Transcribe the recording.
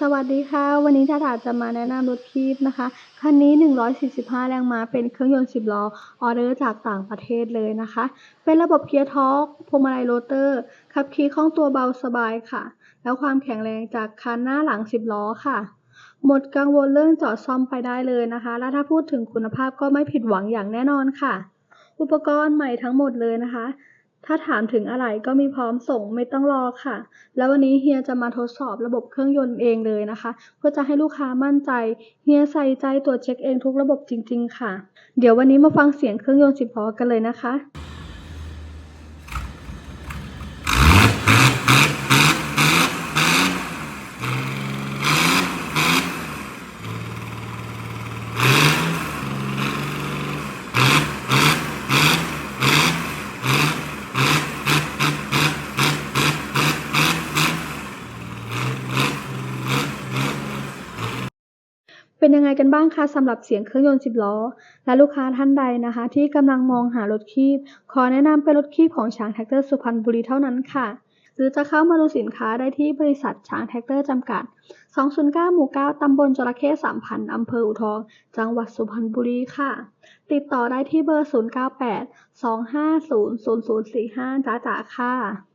สวัสดีค่ะ วันนี้ทาทาจะมาแนะนำรถคีบนะคะ คันนี้ 145 แรงม้าเป็นเครื่องยนต์ 10 ล้อ ออเดอร์จากต่างประเทศเลยนะคะ เป็นระบบเกียร์ทอร์กพวงมาลัยโรเตอร์ ขับขี่คล่องตัวเบาสบายค่ะ แล้วความแข็งแรงจากคันหน้าหลัง 10 ล้อค่ะ หมดกังวลเรื่องจอดซ่อมไปได้เลยนะคะ และถ้าพูดถึงคุณภาพก็ไม่ผิดหวังอย่างแน่นอนค่ะ อุปกรณ์ใหม่ทั้งหมดเลยนะคะ ถ้าถามถึงอะไรก็มีพร้อมส่งไม่ต้องรอค่ะ แล้ววันนี้เฮียจะมาทดสอบระบบเครื่องยนต์เองเลยนะคะ เพื่อจะให้ลูกค้ามั่นใจ เฮียใส่ใจตรวจเช็คเองทุกระบบจริง ๆ ค่ะ เดี๋ยววันนี้มาฟังเสียงเครื่องยนต์สิบล้อกันเลยนะคะ เป็นยังไงกันบ้างคะสำหรับเสียงเครื่องยนต์ 10 ล้อ และลูกค้าท่านใดนะคะ ที่กำลังมองหารถคีบ ขอแนะนำเป็นรถคีบของช้างแท็กเตอร์สุพรรณบุรีเท่านั้นค่ะ หรือจะเข้ามาดูสินค้าได้ที่บริษัทช้างแท็กเตอร์จำกัด 209 หมู่ 9 ตำบลจระเข้3,000 อำเภออู่ทอง จังหวัดสุพรรณบุรีค่ะ ติดต่อได้ที่เบอร์ 098 250 0045จ้าจ๋าค่ะ